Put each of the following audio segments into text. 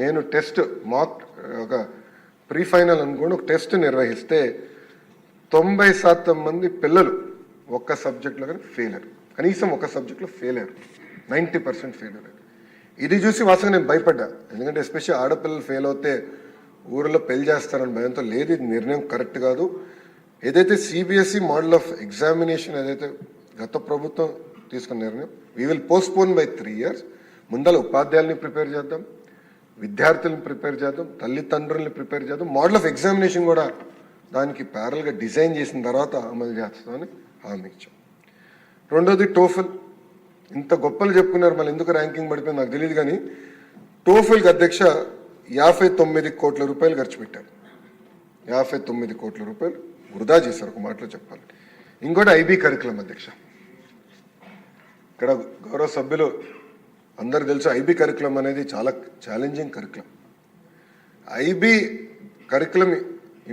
నేను టెస్ట్ మాక్ ఒక pre final అనుకోండి ఒక టెస్ట్ నిర్వహిస్తే తొంభై శాతం మంది పిల్లలు ఒక్క సబ్జెక్ట్లో కానీ ఫెయిల్ కనీసం ఒక సబ్జెక్ట్లో ఫెయిలర్ నైంటీ పర్సెంట్ ఫెయిలర్ ఇది చూసి వాసంగా నేను భయపడ్డా. ఎందుకంటే ఎస్పెషల్లీ ఆడపిల్లలు ఫెయిల్ అవుతే ఊరిలో పెళ్ళి చేస్తారని భయంతో లేదు ఇది నిర్ణయం కరెక్ట్ కాదు. ఏదైతే సిబిఎస్ఈ మోడల్ ఆఫ్ ఎగ్జామినేషన్ ఏదైతే గత ప్రభుత్వం తీసుకున్న నిర్ణయం we will postpone by three years ముందల ఉపాధ్యాయుల్ని ప్రిపేర్ చేద్దాం. విద్యార్థులను ప్రిపేర్ చేద్దాం తల్లిదండ్రుల్ని ప్రిపేర్ చేద్దాం. మోడల్ ఆఫ్ ఎగ్జామినేషన్ కూడా దానికి ప్యారల్గా డిజైన్ చేసిన తర్వాత అమలు చేస్తామని హామీ ఇచ్చాం. రెండోది టోఫల్ ఇంత గొప్పలు చెప్పుకున్నారు మళ్ళీ ఎందుకు ర్యాంకింగ్ పడిపోయింది నాకు తెలియదు కానీ టోఫెల్కి అధ్యక్ష యాభై తొమ్మిది కోట్ల రూపాయలు ఖర్చు పెట్టారు. యాభై తొమ్మిది కోట్ల రూపాయలు వృధా చేశారు ఒక మాటలో చెప్పాలి. ఇంకోటి ఐబీ కరికులం అధ్యక్ష. ఇక్కడ గౌరవ సభ్యులు అందరు తెలుసు ఐబీ కరికులం అనేది చాలా challenging curriculum. IB curriculum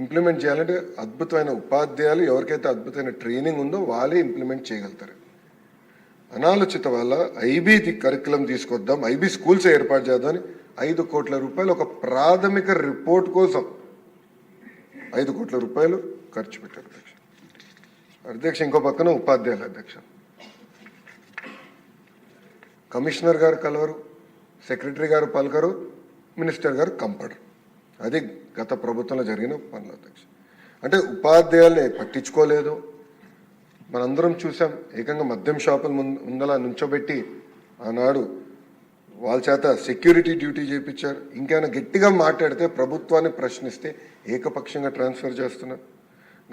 implement చేయాలంటే అద్భుతమైన ఉపాధ్యాయులు ఎవరికైతే అద్భుతమైన ట్రైనింగ్ ఉందో వాళ్ళే ఇంప్లిమెంట్ చేయగలుగుతారు. అనాలోచిత వల్ల ఐబీ కరికులం తీసుకొద్దాం ఐబీ స్కూల్స్ ఏర్పాటు చేద్దామని ఐదు కోట్ల రూపాయలు ఒక ప్రాథమిక రిపోర్ట్ కోసం ఐదు కోట్ల రూపాయలు ఖర్చు పెట్టారు అధ్యక్ష. అధ్యక్ష ఇంకో పక్కన ఉపాధ్యాయులు అధ్యక్ష. కమిషనర్ గారు కలవరు సెక్రటరీ గారు పలకరు మినిస్టర్ గారు కంపడరు అది గత ప్రభుత్వంలో జరిగిన పనుల అధ్యక్ష. అంటే ఉపాధ్యాయుల్ని పట్టించుకోలేదు. మనందరం చూసాం ఏకంగా మద్యం షాపుల ముందు ముందల నుంచోబెట్టి ఆనాడు వాళ్ళ చేత సెక్యూరిటీ డ్యూటీ చేయించారు ఇంకేమైనా గట్టిగా మాట్లాడితే ప్రభుత్వాన్ని ప్రశ్నిస్తే ఏకపక్షంగా ట్రాన్స్ఫర్ చేస్తున్నారు.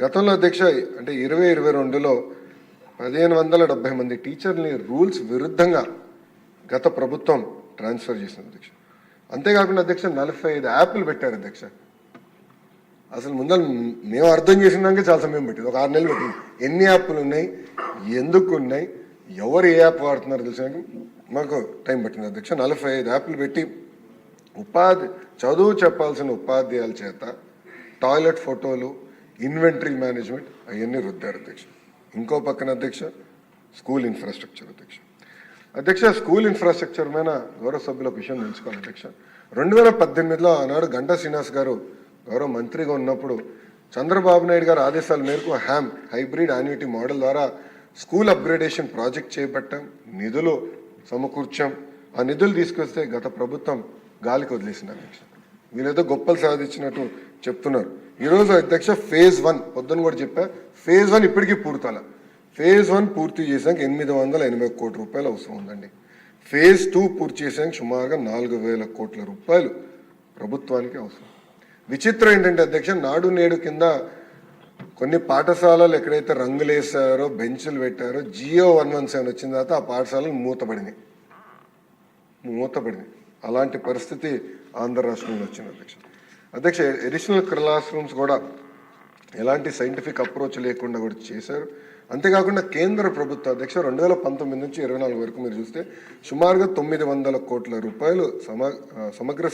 గతంలో అధ్యక్ష అంటే ఇరవై ఇరవై రెండులో పదిహేను వందల డెబ్బై మంది టీచర్ని రూల్స్ విరుద్ధంగా గత ప్రభుత్వం ట్రాన్స్ఫర్ చేసింది అధ్యక్ష. అంతేకాకుండా అధ్యక్ష నలభై ఐదు యాప్లు పెట్టారు అధ్యక్ష. అసలు ముందర మేము అర్థం చేసినాకే చాలా సమయం పెట్టింది. ఒక ఆరు నెలలు పెట్టింది. ఎన్ని యాప్లు ఉన్నాయి? ఎందుకు ఉన్నాయి? ఎవరు ఏ యాప్ వాడుతున్నారు తెలిసినాక మాకు టైం పట్టింది అధ్యక్ష. నలభై ఐదు యాప్లు పెట్టి ఉపాధి చదువు చెప్పాల్సిన ఉపాధ్యాయుల చేత టాయిలెట్ ఫోటోలు ఇన్వెంటరీ మేనేజ్మెంట్ అవన్నీ రుద్దారు అధ్యక్ష. ఇంకో పక్కన అధ్యక్ష స్కూల్ ఇన్ఫ్రాస్ట్రక్చర్ అధ్యక్ష. అధ్యక్ష స్కూల్ ఇన్ఫ్రాస్ట్రక్చర్ మీద గౌరవ సభ్యుల విషయం తెలుసుకోవాలి అధ్యక్ష. రెండు వేల పద్దెనిమిదిలో ఆనాడు గంటా శ్రీనివాస్ గారు గౌరవ మంత్రిగా ఉన్నప్పుడు చంద్రబాబు నాయుడు గారు ఆదేశాల మేరకు హ్యామ్ హైబ్రిడ్ యాన్యుటీ మోడల్ ద్వారా స్కూల్ అప్గ్రేడేషన్ ప్రాజెక్ట్ చేపట్టాం నిధులు సమకూర్చాం. ఆ నిధులు తీసుకొస్తే గత ప్రభుత్వం గాలికి వదిలేసింది అధ్యక్ష. వీళ్ళేదో గొప్పలు సాధించినట్టు చెప్తున్నారు. ఈరోజు అధ్యక్ష ఫేజ్ వన్ పొద్దున కూడా చెప్పా ఫేజ్ వన్ ఇప్పటికీ పూర్తల ఫేజ్ వన్ పూర్తి చేసాక ఎనిమిది వందల ఎనభై కోట్ల రూపాయలు అవసరం ఉందండి. ఫేజ్ టూ పూర్తి చేసాక సుమారుగా నాలుగు వేల కోట్ల రూపాయలు ప్రభుత్వానికి అవసరం. విచిత్రం ఏంటంటే అధ్యక్ష నాడు నేడు కింద కొన్ని పాఠశాలలు ఎక్కడైతే రంగులు వేసారో బెంచులు పెట్టారో జియో వన్ వన్ సెవెన్ వచ్చిన తర్వాత ఆ పాఠశాలలు మూతపడినాయి. మూతపడింది అలాంటి పరిస్థితి ఆంధ్ర రాష్ట్రంలో వచ్చింది అధ్యక్ష. అధ్యక్ష ఎడిషనల్ క్లాస్ రూమ్స్ కూడా ఎలాంటి సైంటిఫిక్ అప్రోచ్ లేకుండా కూడా చేశారు. అంతేకాకుండా కేంద్ర ప్రభుత్వ అధ్యక్ష రెండు వేల పంతొమ్మిది నుంచి ఇరవై నాలుగు వరకు మీరు చూస్తే సుమారుగా తొమ్మిది వందల కోట్ల రూపాయలు సమ సమగ్ర